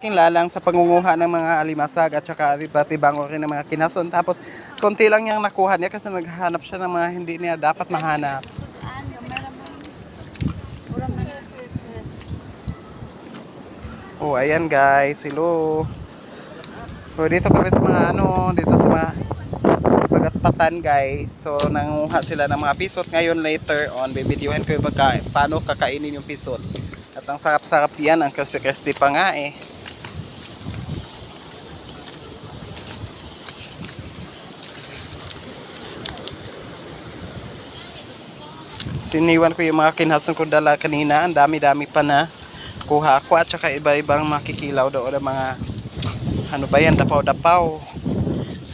malaking lalang sa pangunguha ng mga alimasag at saka pati bango ng mga kinason. Tapos, konti lang niyang nakuha niya kasi naghahanap siya ng mga hindi niya dapat mahanap. Oh, ayan guys. Hello. So, dito kami sa mga ano, dito sa mga pagatpatan guys. So, nanguha sila ng mga pisot. Ngayon later on, bibidyohan ko yung pagka, paano kakainin yung pisot. At ang sarap-sarap yan, ang crispy-crispy pa nga eh. Siniwan ko yung mga kinhason ko dala kanina. Ang dami-dami pa na kuha ko at saka iba-ibang makikilaw doon ng mga ano ba yan, dapaw-dapaw.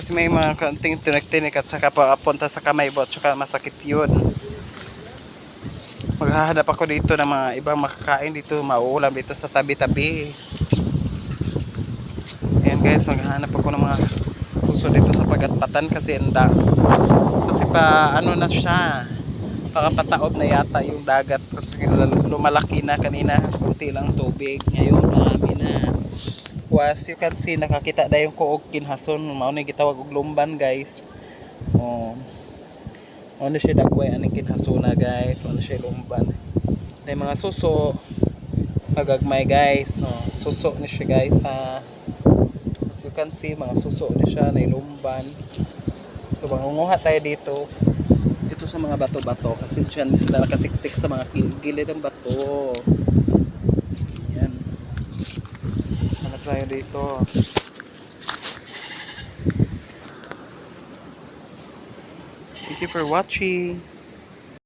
Kasi may mga kanting tinik-tinik at saka papunta sa kamay mo saka masakit yun. Maghahanap ako dito ng mga ibang makakain dito, mauulam dito sa tabi-tabi. Ayan guys, maghahanap ako ng mga puso dito sa pagatpatan kasi enda. Kasi pa ano na siya, pakapataob na yata yung dagat kasi lumalaki na kanina. Kunti lang tubig. Ngayon marami na. Was you can see nakakita na yung kuog kinhason. Mao na gitawag og lumban guys. Oh. Ano siya dagway aning kinhasona guys. Ano siya lumban. Na mga suso. Pagagmay guys. No? Suso ni siya guys ha? As you can see mga suso ni siya na lumban so mangunguha tayo dito dito sa mga bato-bato kasi dyan sila nakasiksik sa mga gil- gilid ng bato. Yan hanap tayo dito? Thank you for watching